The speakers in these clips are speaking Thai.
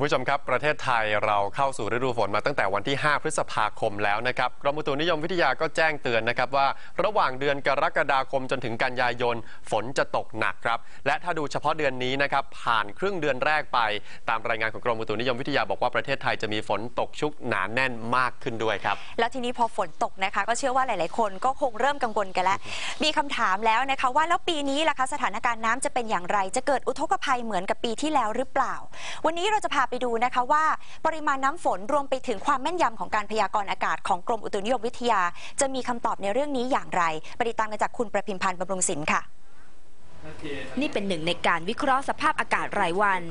คุณผู้ชมครับ ประเทศไทยเราเข้าสู่ฤดูฝนมาตั้งแต่วันที่ 5 พฤษภาคมแล้วนะครับกรมอุตุนิยมวิทยาก็แจ้งเตือนนะครับว่า ระหว่างเดือนกรกฎาคมจนถึงกันยายน ฝนจะตกหนักครับ และถ้าดูเฉพาะเดือนนี้นะครับผ่านครึ่งเดือนแรกไป ตามรายงานของกรมอุตุนิยมวิทยาบอกว่าประเทศไทยจะมีฝนตกชุกหนาแน่นมากขึ้นด้วยครับ แล้วทีนี้พอฝนตกนะคะก็เชื่อว่าหลาย ๆ คนก็คงเริ่มกังวลกันแล้ว มีคำถามแล้วนะคะว่าแล้วปีนี้ล่ะคะสถานการณ์น้ำจะเป็นอย่างไร จะเกิดอุทกภัยเหมือนกับปีที่แล้วหรือเปล่า วันนี้เราจะพาไปดูนะคะว่าปริมาณน้ำฝนรวมไปถึงความแม่นยำของการพยากรณ์อากาศของกรมอุตุนิยมวิทยา จะมีคำตอบในเรื่องนี้อย่างไรไปติดตามกันจากคุณประพิมพันธ์บำรุงศิลป์ค่ะ นี่เป็นหนึ่งในการวิเคราะห์สภาพอากาศรายวัน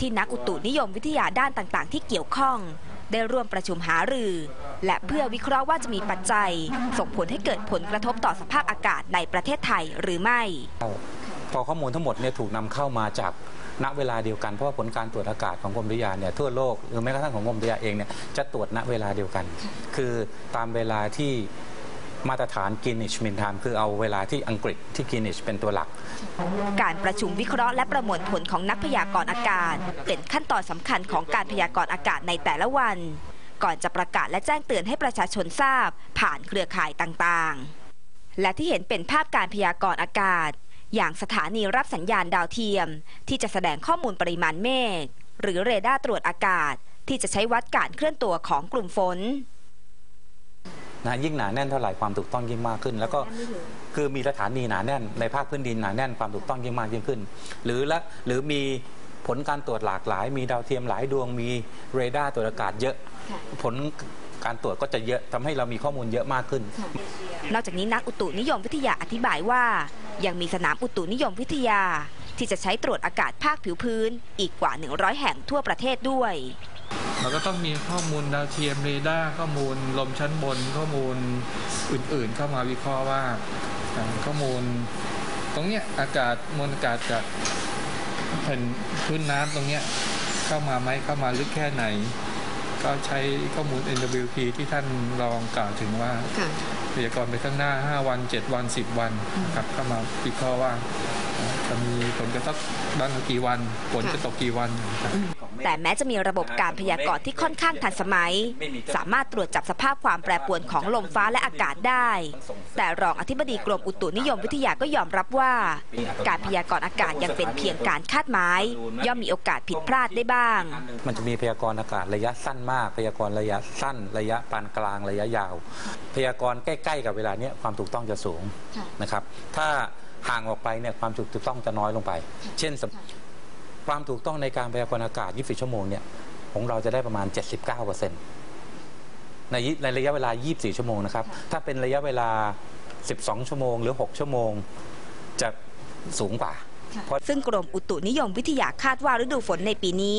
ที่นักอุตุนิยมวิทยาด้านต่างๆ ที่เกี่ยวข้อง ได้ร่วมประชุมหารือ และเพื่อวิเคราะห์ว่าจะมีปัจจัย ส่งผลให้เกิดผลกระทบต่อสภาพอากาศในประเทศไทยหรือไม่ พอข้อมูลทั้งหมดเนี่ยถูกนำเข้ามาจากณเวลาเดียวกันเพราะผลการตรวจอากาศของกรมวิทยาเนี่ยทั่วโลกหรือแม้กระทั่งของกรมวิทยาเองเนี่ยจะตรวจณเวลาเดียวกัน คือตามเวลาที่มาตรฐาน Greenwich Mean Time คือเอาเวลาที่อังกฤษที่ Greenwich เป็นตัวหลัก การประชุมวิเคราะห์และประมวลผลของนักพยากรณ์อากาศ เป็นขั้นตอนสำคัญของการพยากรณ์อากาศในแต่ละวัน ก่อนจะประกาศและแจ้งเตือนให้ประชาชนทราบ ผ่านเครือข่ายต่างๆ และที่เห็นเป็นภาพการพยากรณ์อากาศ อย่างสถานีรับสัญญาณดาวเทียม ที่จะแสดงข้อมูลปริมาณเมฆหรือเรดาร์ตรวจอากาศ ที่จะใช้วัดการเคลื่อนตัวของกลุ่มฝนนะยิ่งหนาแน่นเท่าไหร่ความถูกต้องยิ่งมากขึ้น แล้วก็คือมีสถานีหนาแน่นในภาคพื้นดินหนาแน่นความถูกต้องยิ่งมากยิ่งขึ้น หรือละหรือมีผลการตรวจหลากหลาย มีดาวเทียมหลายดวงมีเรดาร์ตรวจอากาศเยอะ ผลการตรวจก็จะเยอะทำให้เรามีข้อมูลเยอะมากขึ้น นอกจากนี้นักอุตุนิยมวิทยาอธิบายว่า ยังมีสนามอุตุนิยมวิทยา ที่จะใช้ตรวจอากาศภาคผิวพื้น อีกกว่า 100 แห่งทั่วประเทศด้วยเราก็ต้องมีข้อมูลดาวเทียมเรดาร์ข้อมูลลมชั้นบน ข้อมูลอื่นๆ เข้ามาวิเคราะห์ว่าข้อมูล ตรงเนี้ยอากาศมวลอากาศจากแผ่นพื้นน้ำตรงเนี้ยเข้ามาไหมเข้ามาลึกแค่ไหน ก็ใช้ข้อมูล NWP ที่ท่านรองกล่าวถึงว่าพยากรณ์ไปข้างหน้า 5 วัน 7 วัน 10 วันนะครับเข้ามาวิเคราะห์ว่าอ่า จะมีผลกระทบด้านกี่วันฝนจะตกกี่วันนะครับแต่แม้จะมีระบบการพยากรณ์ที่ค่อนข้างทันสมัย สามารถตรวจจับสภาพความแปรปรวนของลมฟ้าและอากาศได้ แต่รองอธิบดีกรมอุตุนิยมวิทยาก็ยอมรับว่า การพยากรณ์อากาศยังเป็นเพียงการคาดหมายย่อมมีโอกาสผิดพลาดได้บ้าง มันจะมีพยากรณ์อากาศระยะสั้นมาก พยากรณ์ระยะสั้น ระยะปานกลางระยะยาว พยากรณ์ใกล้ ๆ กับเวลาเนี้ยความถูกต้องจะสูงนะครับ ถ้า ห่างออกไปเนี่ยความถูกต้องจะน้อยลงไป เช่นสมความถูกต้องในการพยากรณ์อากาศ 24 ชั่วโมงเนี่ยของเราจะได้ประมาณ 79%ในในระยะเวลา 24 ชั่วโมงนะครับถ้าเป็นระยะเวลา 12 ชั่วโมง หรือ 6 ชั่วโมงจะสูงกว่า ซึ่งกรมอุตุนิยมวิทยาคาดว่าฤดูฝนในปีนี้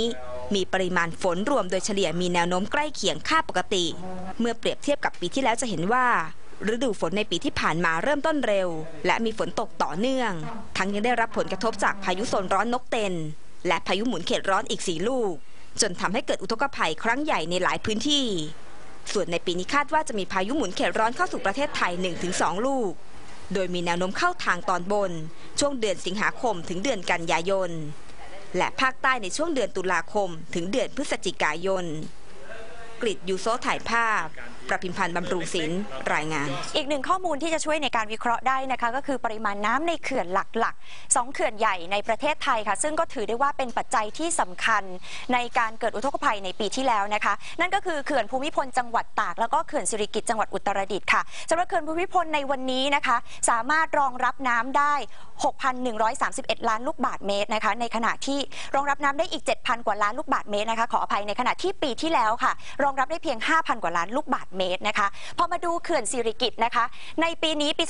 มีปริมาณฝนรวมโดยเฉลี่ยมีแนวโน้มใกล้เคียงค่าปกติ เมื่อเปรียบเทียบกับปีที่แล้วจะเห็นว่า ฤดูฝนในปีที่ผ่านมาเริ่มต้นเร็ว และมีฝนตกต่อเนื่อง ทั้งยังได้รับผลกระทบจากพายุโซนร้อนนกเต็น และพายุหมุนเขตร้อนอีกสี่ลูก จนทำให้เกิดอุทกภัยครั้งใหญ่ในหลายพื้นที่ ส่วนในปีนี้คาดว่าจะมีพายุหมุนเขตร้อนเข้าสู่ประเทศไทย 1-2 ลูก โดยมีแนวโน้มเข้าทางตอนบน ช่วงเดือนสิงหาคมถึงเดือนกันยายน และภาคใต้ในช่วงเดือนตุลาคม ถึงเดือนพฤศจิกายนกริดยูโซถ่ายภาพ ประพิมพันธ์บำรุงศิลป์รายงาน อีกหนึ่งข้อมูลที่จะช่วยในการวิเคราะห์ได้นะคะก็คือปริมาณน้ำในเขื่อนหลักๆสองเขื่อนใหญ่ในประเทศไทยค่ะ ซึ่งก็ถือได้ว่าเป็นปัจจัยที่สำคัญในการเกิดอุทกภัยในปีที่แล้วนะคะ นั่นก็คือเขื่อนภูมิพลจังหวัดตากแล้วก็เขื่อนสิริกิติ์จังหวัดอุตรดิตถ์ค่ะสำหรับเขื่อนภูมิพลในวันนี้นะคะ สามารถรองรับน้ำได้ 6,131 ล้านลูกบาศก์เมตรนะคะ ในขณะที่รองรับน้ำได้อีก 7,000 กว่าล้านลูกบาศก์เมตรนะคะขออภัยในขณะที่ปีที่แล้วค่ะ รองรับได้เพียง 5,000 กว่าล้านลูกบาศก์เมตรนะคะพอมาดูเขื่อนสิริกิตนะคะ ในปีนี้ปี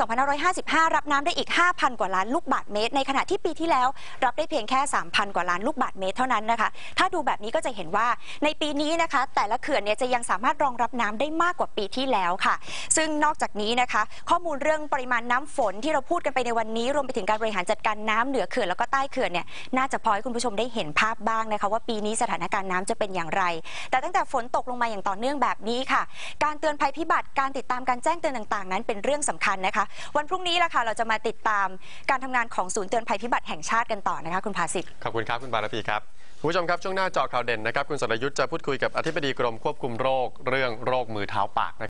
2555 รับน้ำได้อีก 5,000 กว่าล้านลูกบาศก์เมตร ในขณะที่ปีที่แล้ว รับได้เพียงแค่ 3,000 กว่าล้านลูกบาศก์เมตรเท่านั้นนะคะ ถ้าดูแบบนี้ก็จะเห็นว่าในปีนี้นะคะ แต่ละเขื่อนเนี่ยจะยังสามารถรองรับน้ำได้มากกว่าปีที่แล้วค่ะ ซึ่งนอกจากนี้นะคะ ข้อมูลเรื่องปริมาณน้ำฝนที่เราพูดกันไปในวันนี้รวมไปถึงการบริหารจัดการน้ำเหนือเขื่อนแล้วก็ใต้เขื่อนเนี่ยน่าจะพอให้คุณผู้ชมได้เห็นภาพบ้างนะคะ ว่าปีนี้สถานการณ์น้ำจะเป็นอย่างไร แต่ตั้งแต่ฝนตกลงมาอย่างต่อเนื่องแบบนี้ค่ะ การเตือนภัยพิบัติการติดตามการแจ้งเตือนต่างๆ นั้นเป็นเรื่องสำคัญนะคะ วันพรุ่งนี้ล่ะค่ะเราจะมาติดตามการทำงานของศูนย์เตือนภัยพิบัติแห่งชาติกันต่อนะคะคุณภาสิทธิ์ขอบคุณครับคุณบารพีครับคุณผู้ชมครับช่วงหน้าเจอข่าวเด่นนะครับคุณสรยุทธ์จะพูดคุยกับอธิบดีกรมควบคุมโรค เรื่องโรคมือเท้าปาก